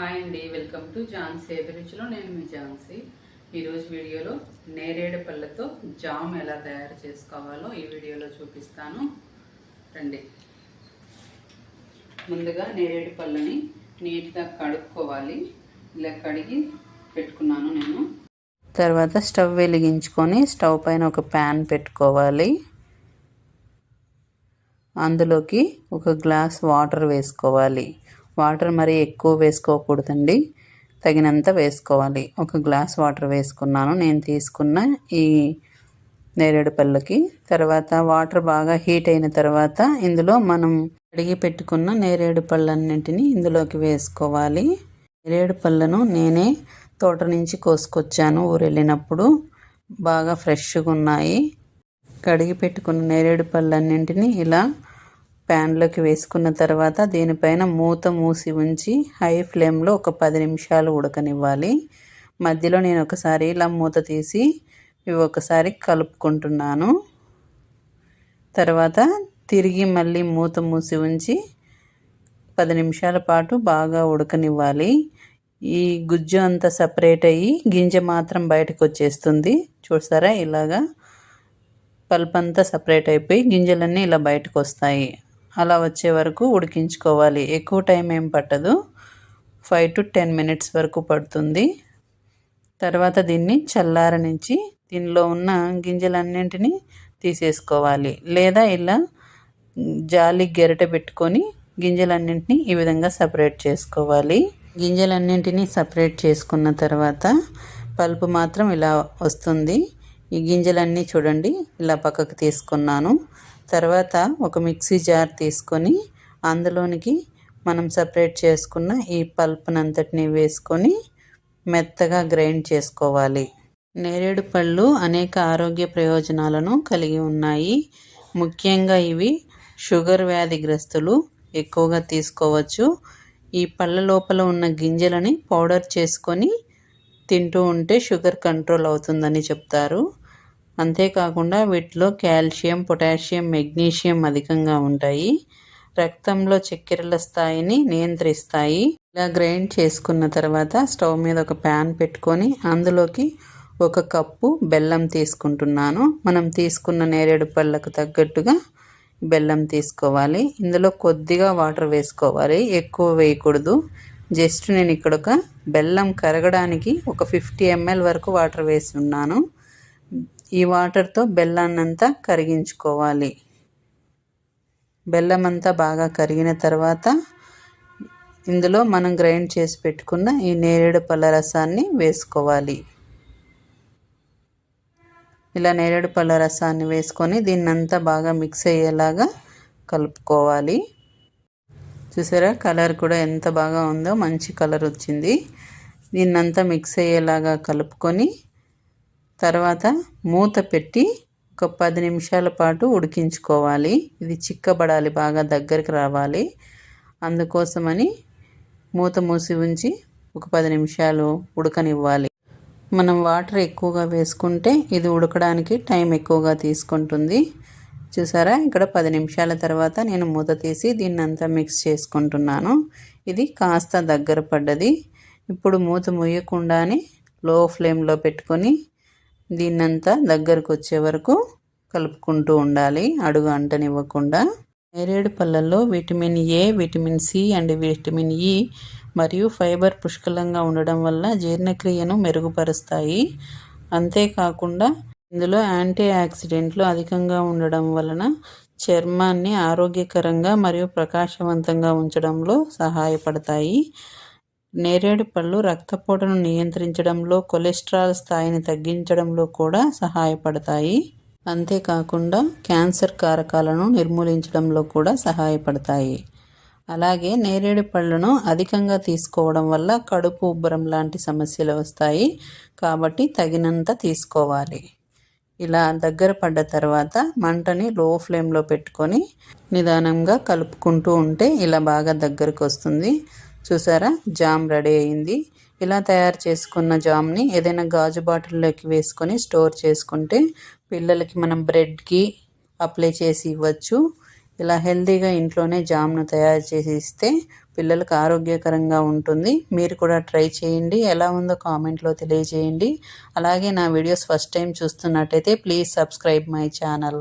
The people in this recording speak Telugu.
హాయ్ అండి వెల్కమ్ టు ఝాన్సీ అభిరుచిలో నేను మీ ఝాన్సీ ఈరోజు వీడియోలో నేరేడు పళ్ళతో జామ్ ఎలా తయారు చేసుకోవాలో ఈ వీడియోలో చూపిస్తాను. రండి. ముందుగా నేరేడు పళ్ళని నీట్గా కడుక్కోవాలి. ఇలా కడిగి పెట్టుకున్నాను నేను. తర్వాత స్టవ్ వెలిగించుకొని స్టవ్ పైన ఒక ప్యాన్ పెట్టుకోవాలి. అందులోకి ఒక గ్లాస్ వాటర్ వేసుకోవాలి. వాటర్ మరి ఎక్కువ వేసుకోకూడదండి. తగినంత వేసుకోవాలి. ఒక గ్లాస్ వాటర్ వేసుకున్నాను. నేను తీసుకున్న ఈ నేరేడు పళ్ళకి. తర్వాత వాటర్ బాగా హీట్ అయిన తర్వాత ఇందులో మనం కడిగి పెట్టుకున్న నేరేడు పళ్ళన్నింటినీ ఇందులోకి వేసుకోవాలి. నేరేడు పళ్ళను నేనే తోట నుంచి కోసుకొచ్చాను. ఊరు వెళ్ళినప్పుడు బాగా ఫ్రెష్గా ఉన్నాయి. కడిగి పెట్టుకున్న నేరేడు పళ్ళన్నింటినీ ఇలా ప్యాన్లోకి వేసుకున్న తర్వాత దీనిపైన మూత మూసి ఉంచి హై ఫ్లేమ్లో ఒక పది నిమిషాలు ఉడకనివ్వాలి. మధ్యలో నేను ఒకసారి ఇలా మూత తీసి ఇవి ఒకసారి కలుపుకుంటున్నాను. తర్వాత తిరిగి మళ్ళీ మూత మూసి ఉంచి పది నిమిషాల పాటు బాగా ఉడకనివ్వాలి. ఈ గుజ్జు అంతా సపరేట్ అయ్యి గింజ మాత్రం బయటకు వచ్చేస్తుంది. చూసారా? ఇలాగా పల్ప్ అంతా సపరేట్ అయిపోయి గింజలన్నీ ఇలా బయటకు వస్తాయి. అలా వచ్చే వరకు ఉడికించుకోవాలి. ఎక్కువ టైం ఏం పట్టదు. ఫైవ్ టు టెన్ మినిట్స్ వరకు పడుతుంది. తర్వాత దీన్ని చల్లారనించి దీనిలో ఉన్న గింజలన్నింటినీ తీసేసుకోవాలి. లేదా ఇలా జాలి గెరట పెట్టుకొని గింజలన్నింటినీ ఈ విధంగా సపరేట్ చేసుకోవాలి. గింజలన్నింటినీ సపరేట్ చేసుకున్న తర్వాత పల్పు మాత్రం ఇలా వస్తుంది. ఈ గింజలన్నీ చూడండి ఇలా పక్కకు తీసుకున్నాను. తర్వాత ఒక మిక్సీ జార్ తీసుకొని అందులోనికి మనం సపరేట్ చేసుకున్న ఈ పల్పునంతటిని వేసుకొని మెత్తగా గ్రైండ్ చేసుకోవాలి. నేరేడు పళ్ళు అనేక ఆరోగ్య ప్రయోజనాలను కలిగి ఉన్నాయి. ముఖ్యంగా ఇవి షుగర్ వ్యాధిగ్రస్తులు ఎక్కువగా తీసుకోవచ్చు. ఈ పళ్ళ లోపల ఉన్న గింజలని పౌడర్ చేసుకొని తింటూ ఉంటే షుగర్ కంట్రోల్ అవుతుందని చెప్తారు. అంతేకాకుండా వీటిలో కాల్షియం పొటాషియం మెగ్నీషియం అధికంగా ఉంటాయి. రక్తంలో చక్కెరల స్థాయిని నియంత్రిస్తాయి. ఇలా గ్రైండ్ చేసుకున్న తర్వాత స్టవ్ మీద ఒక ప్యాన్ పెట్టుకొని అందులోకి ఒక కప్పు బెల్లం తీసుకుంటున్నాను. మనం తీసుకున్న నేరేడు పళ్ళకు తగ్గట్టుగా బెల్లం తీసుకోవాలి. ఇందులో కొద్దిగా వాటర్ వేసుకోవాలి. ఎక్కువ వేయకూడదు. జస్ట్ నేను ఇక్కడ ఒక బెల్లం కరగడానికి ఒక ఫిఫ్టీ ఎంఎల్ వరకు వాటర్ వేసి ఉన్నాను. ఈ వాటర్తో బెల్లాన్నంతా కరిగించుకోవాలి. బెల్లం అంతా బాగా కరిగిన తర్వాత ఇందులో మనం గ్రైండ్ చేసి పెట్టుకున్న ఈ నేరేడు పళ్ళ రసాన్ని వేసుకోవాలి. ఇలా నేరేడు పళ్ళ రసాన్ని వేసుకొని దీన్నంతా బాగా మిక్స్ అయ్యేలాగా కలుపుకోవాలి. చూసారా? కలర్ కూడా ఎంత బాగా ఉందో మంచి కలర్ వచ్చింది. దీన్నంతా మిక్స్ అయ్యేలాగా కలుపుకొని తర్వాత మూత పెట్టి ఒక పది నిమిషాల పాటు ఉడికించుకోవాలి. ఇది చిక్కబడాలి బాగా దగ్గరికి రావాలి. అందుకోసమని మూత మూసి ఉంచి ఒక పది నిమిషాలు ఉడకనివ్వాలి. మనం వాటర్ ఎక్కువగా వేసుకుంటే ఇది ఉడకడానికి టైం ఎక్కువగా తీసుకుంటుంది. చూసారా? ఇక్కడ పది నిమిషాల తర్వాత నేను మూత తీసి దీన్ని అంతా మిక్స్ చేసుకుంటున్నాను. ఇది కాస్త దగ్గర పడ్డది. ఇప్పుడు మూత ముయ్యకుండానే లో ఫ్లేమ్లో పెట్టుకొని దీన్నంతా దగ్గరకు వచ్చే వరకు కలుపుకుంటూ ఉండాలి. అడుగు అంటనివ్వకుండా. నేరేడు పళ్ళల్లో vitamin A vitamin C and vitamin E మరియు ఫైబర్ పుష్కలంగా ఉండడం వల్ల జీర్ణక్రియను మెరుగుపరుస్తాయి. అంతేకాకుండా ఇందులో యాంటీ ఆక్సిడెంట్లు అధికంగా ఉండడం వలన చర్మాన్ని ఆరోగ్యకరంగా మరియు ప్రకాశవంతంగా ఉంచడంలో సహాయపడతాయి. నేరేడు పళ్ళు రక్తపోటును నియంత్రించడంలో కొలెస్ట్రాల్ స్థాయిని తగ్గించడంలో కూడా సహాయపడతాయి. అంతేకాకుండా క్యాన్సర్ కారకాలను నిర్మూలించడంలో కూడా సహాయపడతాయి. అలాగే నేరేడు పళ్ళను అధికంగా తీసుకోవడం వల్ల కడుపు ఉబ్బరం లాంటి సమస్యలు వస్తాయి. కాబట్టి తగినంత తీసుకోవాలి. ఇలా దగ్గర పడ్డ తర్వాత మంటని లో ఫ్లేమ్లో పెట్టుకొని నిదానంగా కలుపుకుంటూ ఉంటే ఇలా బాగా దగ్గరకు వస్తుంది. చూసారా? జామ్ రెడీ అయింది. ఇలా తయారు చేసుకున్న జామ్ని ఏదైనా గాజు బాటిల్లోకి వేసుకొని స్టోర్ చేసుకుంటే పిల్లలకి మనం బ్రెడ్కి అప్లై చేసి ఇవ్వచ్చు. ఇలా హెల్తీగా ఇంట్లోనే జామ్ను తయారు చేసి ఇస్తే పిల్లలకు ఆరోగ్యకరంగా ఉంటుంది. మీరు కూడా ట్రై చేయండి. ఎలా ఉందో కామెంట్లో తెలియజేయండి. అలాగే నా వీడియోస్ ఫస్ట్ టైం చూస్తున్నట్టయితే ప్లీజ్ సబ్స్క్రైబ్ మై ఛానల్.